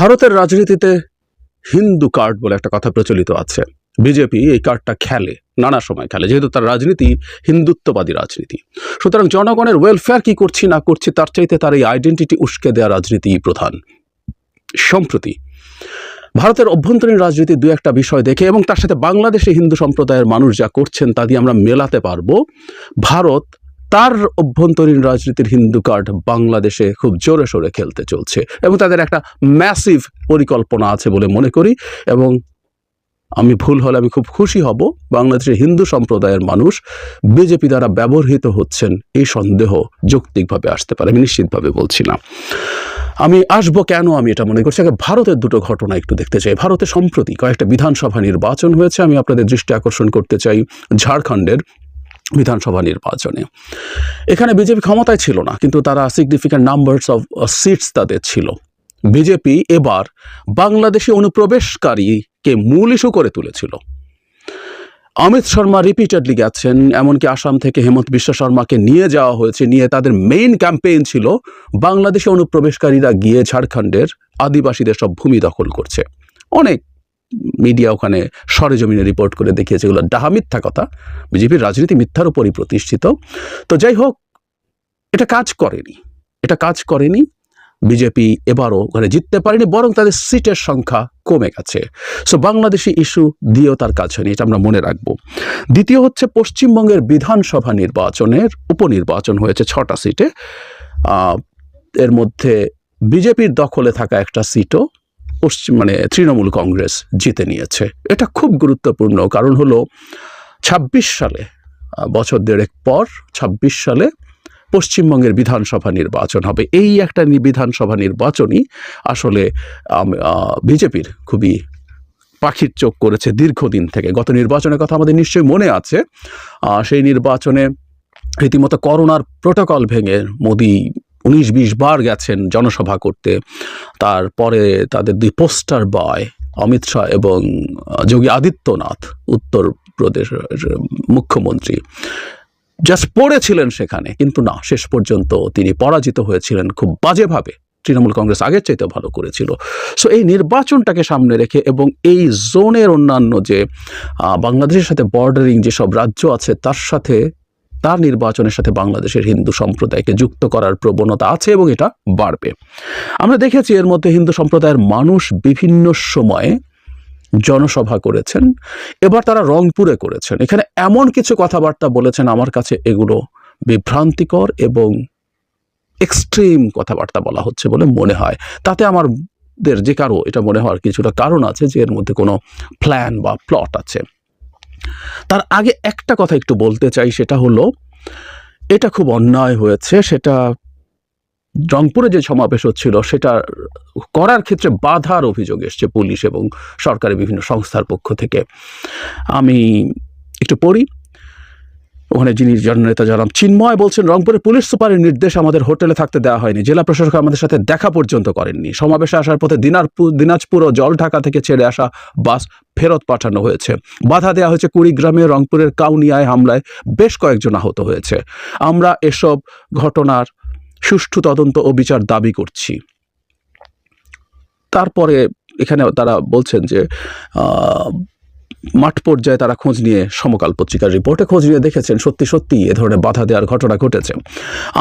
ভারতের রাজনীতিতে হিন্দু কার্ড বলে একটা কথা প্রচলিত আছে। বিজেপি এই কার্ডটা খেলে, নানা সময় খেলে, যেহেতু তার রাজনীতি হিন্দুত্ববাদী রাজনীতি। সুতরাং জনগণের ওয়েলফেয়ার কি করছি না করছি, তার চাইতে তার এই আইডেন্টিটি উস্কে দেওয়া রাজনীতি প্রধান। সম্প্রতি ভারতের অভ্যন্তরীণ রাজনীতি দু একটা বিষয় দেখে এবং তার সাথে বাংলাদেশে হিন্দু সম্প্রদায়ের মানুষ যা করছেন তা দিয়ে আমরা মেলাতে পারব। ভারত তার অভ্যন্তরীণ রাজনীতির হিন্দু কার্ড বাংলাদেশে খুব জোরে সোরে খেলতে চলছে এবং তাদের একটা ম্যাসিভ পরিকল্পনা আছে বলে মনে করি এবং আমি ভুল হলে আমি খুব খুশি হব। বাংলাদেশের হিন্দু সম্প্রদায়ের মানুষ বিজেপি দ্বারা ব্যবহৃত হচ্ছেন এই সন্দেহ যৌক্তিকভাবে আসতে পারে, আমি নিশ্চিতভাবে বলছি না। আমি আসব কেন আমি এটা মনে করছি? আগে ভারতের দুটো ঘটনা একটু দেখতে চাই। ভারতে সম্প্রতি কয়েকটা বিধানসভা নির্বাচন হয়েছে, আমি আপনাদের দৃষ্টি আকর্ষণ করতে চাই ঝাড়খণ্ডের। বিধানসভা নির্বাচনে। এখানে বিজেপি ক্ষমতায় ছিল না, কিন্তু তারা সিগনিফিক্যান্ট নাম্বারস অফ সিটস তাদের ছিল। বিজেপি এবার বাংলাদেশি অনুপ্রবেশকারীকে মূল ইস্যু করে তুলেছিল। অমিত শর্মা রিপিটেডলি গেছেন, এমনকি আসাম থেকে হেমন্ত বিশ্ব শর্মাকে নিয়ে যাওয়া হয়েছে, নিয়ে তাদের মেইন ক্যাম্পেইন ছিল বাংলাদেশে অনুপ্রবেশকারীরা গিয়ে ঝাড়খণ্ডের আদিবাসীদের সব ভূমি দখল করছে। অনেক মিডিয়া ওখানে সরেজমিনে রিপোর্ট করে দেখিয়েছে, এগুলো ডাহা মিথ্যা কথা। বিজেপির রাজনীতি মিথ্যার উপরই প্রতিষ্ঠিত। তো যাই হোক, এটা কাজ করেনি। এটা কাজ করেনি। বিজেপি এবারও ওখানে জিততে পারেনি, বরং তাদের সিটের সংখ্যা কমে গেছে। সো বাংলাদেশি ইস্যু দিয়েও তার কাজ হয়নি, এটা আমরা মনে রাখব। দ্বিতীয় হচ্ছে পশ্চিমবঙ্গের বিধানসভা নির্বাচনের উপনির্বাচন হয়েছে ছটা সিটে। এর মধ্যে বিজেপির দখলে থাকা একটা সিটও পশ্চিম মানে তৃণমূল কংগ্রেস জিতে নিয়েছে। এটা খুব গুরুত্বপূর্ণ কারণ হলো ছাব্বিশ সালে বছর দেড়েক পর ছাব্বিশ সালে পশ্চিমবঙ্গের বিধানসভা নির্বাচন হবে। এই একটা বিধানসভা নির্বাচনই আসলে বিজেপির খুবই পাখির চোখ করেছে দীর্ঘদিন থেকে। গত নির্বাচনের কথা আমাদের নিশ্চয়ই মনে আছে। সেই নির্বাচনে রীতিমতো করোনার প্রোটোকল ভেঙে মোদি উনিশ বিশ বার গেছেন জনসভা করতে। তারপরে তাদের দুই পোস্টার বয় অমিত শাহ এবং যোগী আদিত্যনাথ, উত্তরপ্রদেশের মুখ্যমন্ত্রী। জাস্ট পড়েছিলেন সেখানে, কিন্তু না, শেষ পর্যন্ত তিনি পরাজিত হয়েছিলেন খুব বাজেভাবে। তৃণমূল কংগ্রেস আগের চাইতে ভালো করেছিল। সো এই নির্বাচনটাকে সামনে রেখে এবং এই জোনের অন্যান্য যে বাংলাদেশের সাথে বর্ডারিং যেসব রাজ্য আছে, তার সাথে তার নির্বাচনের সাথে বাংলাদেশের হিন্দু সম্প্রদায়কে যুক্ত করার প্রবণতা আছে এবং এটা বাড়বে। আমরা দেখেছি এর মধ্যে হিন্দু সম্প্রদায়ের মানুষ বিভিন্ন সময়ে জনসভা করেছেন, এবার তারা রংপুরে করেছেন। এখানে এমন কিছু কথাবার্তা বলেছেন আমার কাছে এগুলো বিভ্রান্তিকর এবং এক্সট্রিম কথাবার্তা বলা হচ্ছে বলে মনে হয়। তাতে আমাদের যে কারও এটা মনে হওয়ার কিছুটা কারণ আছে যে এর মধ্যে কোনো প্ল্যান বা প্লট আছে। তার আগে একটা কথা একটু বলতে চাই, সেটা হলো, এটা খুব অন্যায় হয়েছে, সেটা রংপুরে যে সমাবেশ হচ্ছিল, সেটা করার ক্ষেত্রে বাধার অভিযোগ এসছে পুলিশ এবং সরকারের বিভিন্ন সংস্থার পক্ষ থেকে। আমি একটু পড়ি। ওখানে যিনি জননেতা জানাম চিন্ময় বলছেন রংপুরের পুলিশ সুপারের নির্দেশ আমাদের হোটেলে থাকতে দেওয়া হয়নি। জেলা প্রশাসক আমাদের সাথে দেখা পর্যন্ত করেননি। সমাবেশে আসার পথে দিনারপুর দিনাজপুর ও জলঢাকা থেকে ছেড়ে আসা বাস ফেরত পাঠানো হয়েছে। বাধা দেওয়া হয়েছে কুড়িগ্রামে রংপুরের কাউনিয়ায় হামলায় বেশ কয়েকজন আহত হয়েছে। আমরা এসব ঘটনার সুষ্ঠু তদন্ত ও বিচার দাবি করছি। তারপরে এখানে তারা বলছেন যে মাঠ পর্যায়ে তারা খোঁজ নিয়ে সমকাল পত্রিকার রিপোর্টে খোঁজ নিয়ে দেখেছেন, সত্যি সত্যি এ ধরনের বাধা দেওয়ার ঘটনা ঘটেছে।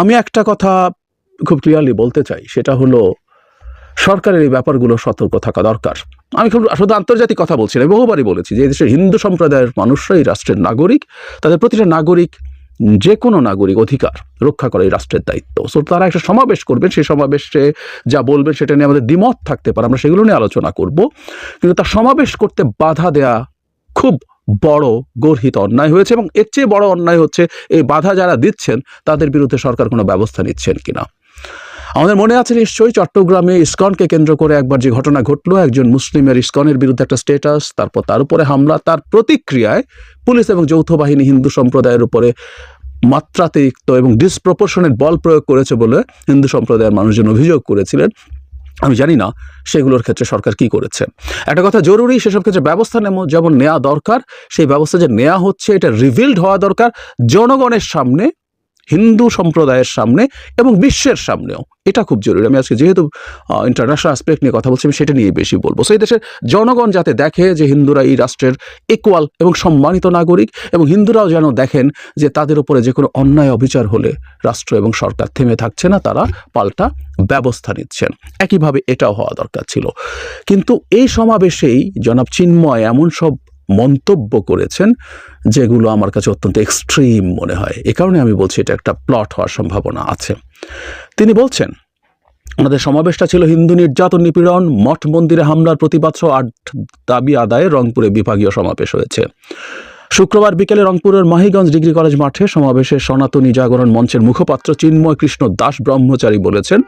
আমি একটা কথা খুব ক্লিয়ারলি বলতে চাই, সেটা হলো সরকারের এই ব্যাপারগুলো সতর্ক থাকা দরকার। আমি খুব, শুধু আন্তর্জাতিক কথা বলছি না বহুবারই বলেছি যে দেশের হিন্দু সম্প্রদায়ের মানুষরা এই রাষ্ট্রের নাগরিক, তাদের প্রতিটা নাগরিক, যে কোনো নাগরিক অধিকার রক্ষা করা এই রাষ্ট্রের দায়িত্ব। সো তারা একটা সমাবেশ করবেন, সেই সমাবেশে যা বলবেন সেটা নিয়ে আমাদের দ্বিমত থাকতে পারে, আমরা সেগুলো নিয়ে আলোচনা করব। কিন্তু তার সমাবেশ করতে বাধা দেয়া খুব বড় গর্হিত অন্যায় হয়েছে এবং এর চেয়ে বড় অন্যায় হচ্ছে এই বাধা যারা দিচ্ছেন, তাদের বিরুদ্ধে সরকার কোনো ব্যবস্থা নিচ্ছেন কিনা? আমাদের মনে আছে নিশ্চয়ই চট্টগ্রামে ইস্কনকে কেন্দ্র করে একবার যে ঘটনা ঘটলো, একজন মুসলিমের ইস্কনের বিরুদ্ধে একটা স্টেটাস তারপর তার উপরে হামলা, তার প্রতিক্রিয়ায় পুলিশ এবং যৌথ বাহিনী হিন্দু সম্প্রদায়ের উপরে মাত্রাতিরিক্ত এবং ডিসপ্রপোর্শনেট বল প্রয়োগ করেছে বলে হিন্দু সম্প্রদায়ের মানুষজন অভিযোগ করেছিলেন। আমি জানি না সেগুলোর ক্ষেত্রে সরকার কি করেছে। একটা কথা জরুরি, সেসব ক্ষেত্রে ব্যবস্থা যেমন নেওয়া দরকার, সেই ব্যবস্থা যে নেওয়া হচ্ছে, এটা রিভিল্ড হওয়া দরকার। জনগণের সামনে হিন্দু সম্প্রদায়ের সামনে এবং বিশ্বের সামনেও। এটা খুব জরুরি। আমি আজকে যেহেতু ইন্টারন্যাশনাল আসপেক্ট নিয়ে কথা বলছি, আমি সেটা নিয়ে বেশি বলব। সেই দেশের জনগণ যাতে দেখে যে হিন্দুরা এই রাষ্ট্রের ইকুয়াল এবং সম্মানিত নাগরিক এবং হিন্দুরাও যেন দেখেন যে তাদের উপরে যে কোনো অন্যায় অবিচার হলে রাষ্ট্র এবং সরকার থেমে থাকছে না, তারা পাল্টা ব্যবস্থা নিচ্ছেন। একইভাবে এটাও হওয়া দরকার ছিল। কিন্তু এই সমাবেশেই জনাব চিন্ময় এমন সব মন্তব্য করেছেন, যেগুলো আমার কাছে অত্যন্ত এক্সট্রিম মনে হয়। এ কারণে আমি বলছি এটা একটা প্লট হওয়ার সম্ভাবনা আছে। তিনি বলছেন, আমাদের সমাবেশটা ছিল হিন্দু নির্যাতন নিপীড়ন, মঠ মন্দিরে হামলার প্রতিবাদ সহ আট দাবি আদায়ে রংপুরে বিভাগীয় সমাবেশ হয়েছে। শুক্রবার বিকেলে রংপুরের মাহিগঞ্জ ডিগ্রি কলেজ মাঠে সমাবেশে সনাতনী জাগরণ মঞ্চের মুখপাত্র চিন্ময় কৃষ্ণ দাস ব্রহ্মচারী বলেছেন,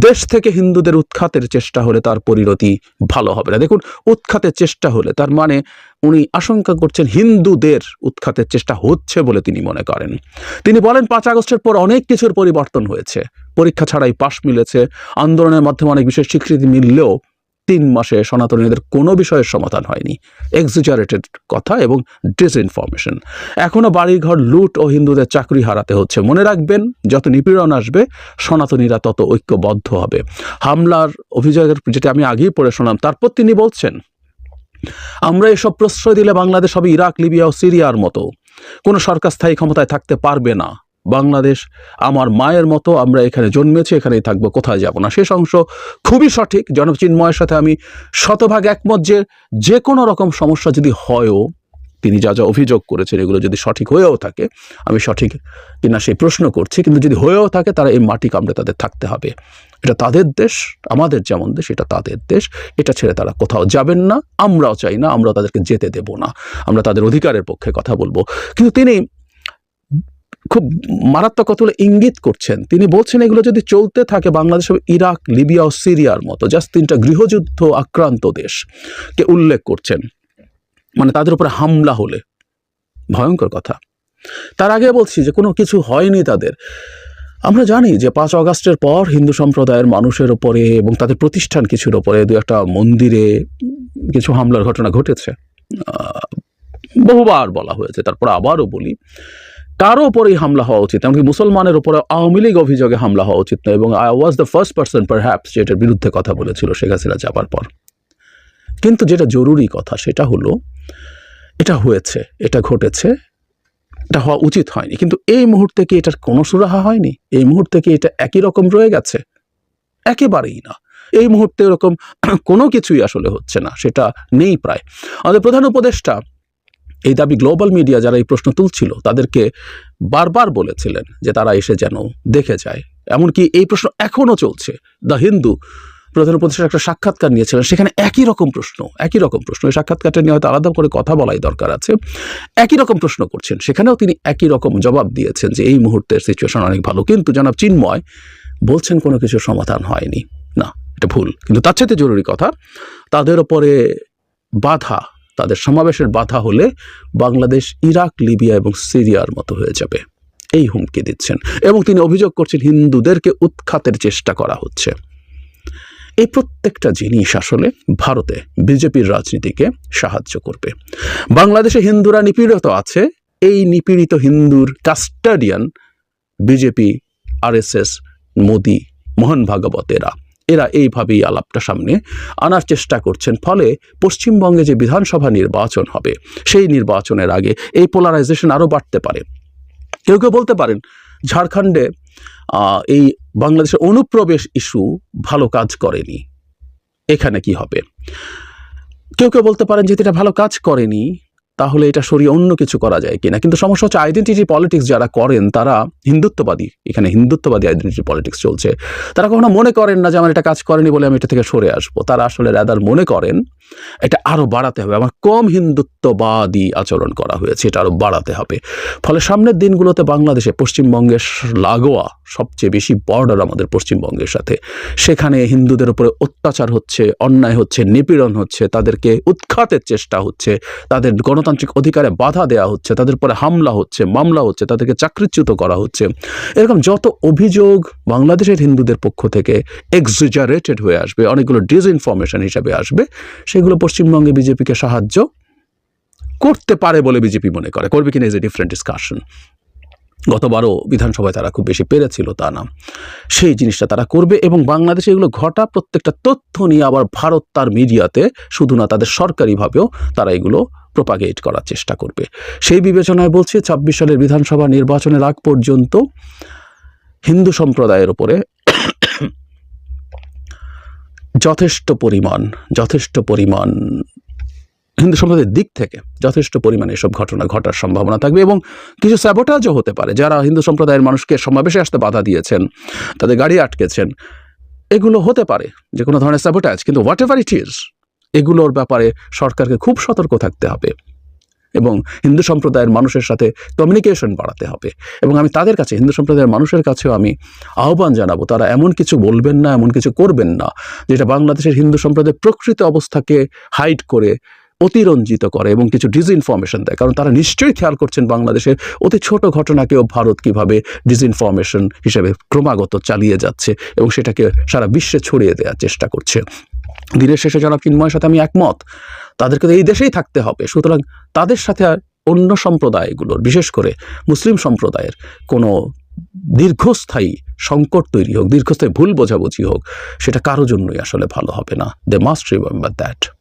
দেশ থেকে হিন্দুদের উৎখাতের চেষ্টা হলে তার পরিণতি ভালো হবে না। দেখুন, উৎখাতের চেষ্টা হলে, তার মানে উনি আশঙ্কা করছেন হিন্দুদের উৎখাতের চেষ্টা হচ্ছে বলে তিনি মনে করেন। তিনি বলেন, পাঁচ আগস্টের পর অনেক কিছুর পরিবর্তন হয়েছে। পরীক্ষা ছাড়াই পাশ মিলেছে। আন্দোলনের মাধ্যমে অনেক বিশেষ স্বীকৃতি মিললেও তিন মাসে সনাতনীদের কোনো বিষয়ের সমাধান হয়নি। এক্সিজারেটেড কথা এবং ডিসইনফরমেশন এখনও বাড়িঘর লুট ও হিন্দুদের চাকরি হারাতে হচ্ছে। মনে রাখবেন, যত নিপীড়ন আসবে, সনাতনীরা তত ঐক্যবদ্ধ হবে। হামলার অভিযোগের যেটা আমি আগেই পড়ে শোনাম তারপর তিনি বলছেন, আমরা এসব প্রশ্রয় দিলে বাংলাদেশ হবে ইরাক, লিবিয়া ও সিরিয়ার মতো। কোনো সরকার স্থায়ী ক্ষমতায় থাকতে পারবে না। বাংলাদেশ, আমার মায়ের মতো আমরা এখানে জন্মেছি, এখানেই থাকব, কোথায় যাব না? শেষ অংশ খুবই সঠিক। জনচিন্ময়ের সাথে আমি শতভাগ একমত যে যে কোনো রকম সমস্যা যদি হয়ও, তিনি যা যা অভিযোগ করেছেন, এগুলো যদি সঠিক হয়েও থাকে, আমি সঠিক কিনা সেই প্রশ্ন করছি, কিন্তু যদি হয়েও থাকে, তারা এই মাটি কামড়ে তাদের থাকতে হবে। এটা তাদের দেশ, আমাদের যেমন দেশ, এটা তাদের দেশ, এটা ছেড়ে তারা কোথাও যাবেন না, আমরাও চাই না, আমরা তাদেরকে যেতে দেব না, আমরা তাদের অধিকারের পক্ষে কথা বলব। কিন্তু তিনি খুব মারাত্মক কতগুলো ইঙ্গিত করছেন। তিনি বলছেন, এগুলো যদি চলতে থাকে বাংলাদেশ ইরাক, লিবিয়া ও সিরিয়ার মতো। জাস্ট তিনটা গৃহযুদ্ধ আক্রান্ত দেশকে উল্লেখ করছেন। মানে তাদের উপরে হামলা হলে। ভয়ঙ্কর কথা। তার আগে বলছি যে, কোনো কিছু হয়নি তাদের। আমরা জানি যে, পাঁচ অগাস্টের পর হিন্দু সম্প্রদায়ের মানুষের ওপরে এবং তাদের প্রতিষ্ঠান কিছুর ওপরে দু একটা মন্দিরে কিছু হামলার ঘটনা ঘটেছে। বহুবার বলা হয়েছে। তারপর আবারও বলি কারও উপরেই হামলা হওয়া উচিত, এমনকি মুসলমানের উপরে আওয়ামী লীগ অভিযোগে হামলা হওয়া উচিত নয় এবং I was the first person perhaps যেটার বিরুদ্ধে কথা বলেছিল শেখ হাসিনা যাবার পর। কিন্তু যেটা জরুরি কথা সেটা হলো, এটা হয়েছে, এটা ঘটেছে, এটা হওয়া উচিত হয়নি। কিন্তু এই মুহূর্তে কি এটার কোনো সুরাহা হয়নি? এই মুহূর্তে কি এটা একই রকম রয়ে গেছে? একেবারেই না। এই মুহূর্তে এরকম কোনো কিছুই আসলে হচ্ছে না, সেটা নেই প্রায়। আমাদের প্রধান উপদেষ্টা এই দাবি গ্লোবাল মিডিয়া যারা এই প্রশ্ন তুলছিল, তাদেরকে বারবার বলেছিলেন যে তারা এসে যেন দেখে যায়। এমনকি এই প্রশ্ন এখনও চলছে। দ্য হিন্দু প্রধান একটা সাক্ষাৎকার নিয়েছিলেন, সেখানে একই রকম প্রশ্ন, একই রকম প্রশ্ন। এই সাক্ষাৎকারটা নিয়ে হয়তো আলাদা করে কথা বলাই দরকার আছে। একই রকম প্রশ্ন করছেন, সেখানেও তিনি একই রকম জবাব দিয়েছেন যে এই মুহূর্তের সিচুয়েশন অনেক ভালো। কিন্তু জনাব চিন্ময় বলছেন কোনো কিছুর সমাধান হয়নি। না, এটা ভুল। কিন্তু তার চাইতে জরুরি কথা, তাদের ওপরে বাধা তাদের সমাবেশের বাধা হলে বাংলাদেশ, ইরাক, লিবিয়া এবং সিরিয়ার মতো হয়ে যাবে। এই হুমকি দিচ্ছেন এবং তিনি অভিযোগ করছেন হিন্দুদেরকে উৎখাতের চেষ্টা করা হচ্ছে। এই প্রত্যেকটা জিনিস আসলে ভারতে বিজেপির রাজনীতিকে সাহায্য করবে। বাংলাদেশে হিন্দুরা নিপীড়িত আছে, এই নিপীড়িত হিন্দুর custodian BJP, RSS, Modi, Mohan ভাগবতেরা। এরা এইভাবেই আলাপটা সামনে আনার চেষ্টা করছেন। ফলে পশ্চিমবঙ্গে যে বিধানসভা নির্বাচন হবে, সেই নির্বাচনের আগে এই পোলারাইজেশন আরও বাড়তে পারে। কেউ কেউ বলতে পারেন, ঝাড়খণ্ডে এই বাংলাদেশের অনুপ্রবেশ ইস্যু ভালো কাজ করেনি। এখানে কি হবে? কেউ কেউ বলতে পারেন যে এটা ভালো কাজ করেনি। তাহলে এটা সরিয়ে অন্য কিছু করা যায় কিনা? কিন্তু সমস্যা হচ্ছে আইডেন্টিটি পলিটিক্স যারা করেন, তারা হিন্দুত্ববাদী। এখানে হিন্দুত্ববাদী আইডেন্টিটি পলিটিক্স চলছে। তারা কখনো মনে করেন না যে আমার এটা কাজ করেনি বলে আমি এটা থেকে সরে আসব। তারা আসলে রাদার মনে করেন এটা আরও বাড়াতে হবে। আমার কম হিন্দুত্ববাদী আচরণ করা হয়েছে, এটা আরও বাড়াতে হবে। ফলে সামনের দিনগুলোতে বাংলাদেশে পশ্চিমবঙ্গের লাগোয়া সবচেয়ে বেশি বর্ডার আমাদের পশ্চিমবঙ্গের সাথে। সেখানে হিন্দুদের উপরে অত্যাচার হচ্ছে, অন্যায় হচ্ছে, নিপীড়ন হচ্ছে, তাদেরকে উৎখাতের চেষ্টা হচ্ছে, তাদের গণতান্ত্রিক অধিকারে বাধা দেওয়া হচ্ছে, তাদের উপরে হামলা হচ্ছে, মামলা হচ্ছে, তাদেরকে চাকরিচ্যুত করা হচ্ছে। এরকম যত অভিযোগ বাংলাদেশের হিন্দুদের পক্ষ থেকে এক্সিজারেটেড হয়ে আসবে, অনেকগুলো ডিসইনফরমেশন হিসাবে আসবে, সেগুলো পশ্চিমবঙ্গে বিজেপিকে সাহায্য করতে পারে বলে বিজেপি মনে করে। করবে কিনা ইজ এ ডিফারেন্ট ডিসকাশন গতবারও বিধানসভায় তারা খুব বেশি পেরেছিল তা না। সেই জিনিসটা তারা করবে এবং বাংলাদেশে এগুলো ঘটা প্রত্যেকটা তথ্য নিয়ে আবার ভারত তার মিডিয়াতে, শুধু না তাদের সরকারিভাবেও তারা এগুলো প্রোপাগেট করার চেষ্টা করবে। সেই বিবেচনায় বলছি, ছাব্বিশ সালের বিধানসভা নির্বাচনের আগ পর্যন্ত হিন্দু সম্প্রদায়ের ওপরে যথেষ্ট পরিমাণ যথেষ্ট পরিমাণ হিন্দু সম্প্রদায়ের দিক থেকে যথেষ্ট পরিমাণে এসব ঘটনা ঘটার সম্ভাবনা থাকবে এবং কিছু স্যাবোটাজও হতে পারে। যারা হিন্দু সম্প্রদায়ের মানুষকে সমাবেশে আসতে বাধা দিয়েছেন, তাদের গাড়ি আটকেছেন, এগুলো হতে পারে যে কোনো ধরনের স্যাবোটাজ কিন্তু হোয়াট এভার ইট ইজ এগুলোর ব্যাপারে সরকারকে খুব সতর্ক থাকতে হবে এবং হিন্দু সম্প্রদায়ের মানুষের সাথে কমিউনিকেশন বাড়াতে হবে। এবং আমি তাদের কাছে, হিন্দু সম্প্রদায়ের মানুষের কাছেও আমি আহ্বান জানাব, তারা এমন কিছু বলবেন না, এমন কিছু করবেন না, যেটা বাংলাদেশের হিন্দু সম্প্রদায়ের প্রকৃত অবস্থাকে হাইড করে, অতিরঞ্জিত করে এবং কিছু ডিসইনফরমেশন দেয়। কারণ তারা নিশ্চয়ই খেয়াল করছেন বাংলাদেশের অতি ছোট ঘটনাকেও ভারত কীভাবে ডিসইনফরমেশন হিসেবে ক্রমাগত চালিয়ে যাচ্ছে এবং সেটাকে সারা বিশ্বে ছড়িয়ে দেওয়ার চেষ্টা করছে। দিনের শেষে জনাব চিন্ময়ের সাথে আমি একমত। তাদেরকে তো এই দেশেই থাকতে হবে। সুতরাং তাদের সাথে আর অন্য সম্প্রদায়গুলোর, বিশেষ করে মুসলিম সম্প্রদায়ের কোনো দীর্ঘস্থায়ী সংকট তৈরি হোক, দীর্ঘস্থায়ী ভুল বোঝাবুঝি হোক, সেটা কারও জন্যই আসলে ভালো হবে না। They must remember that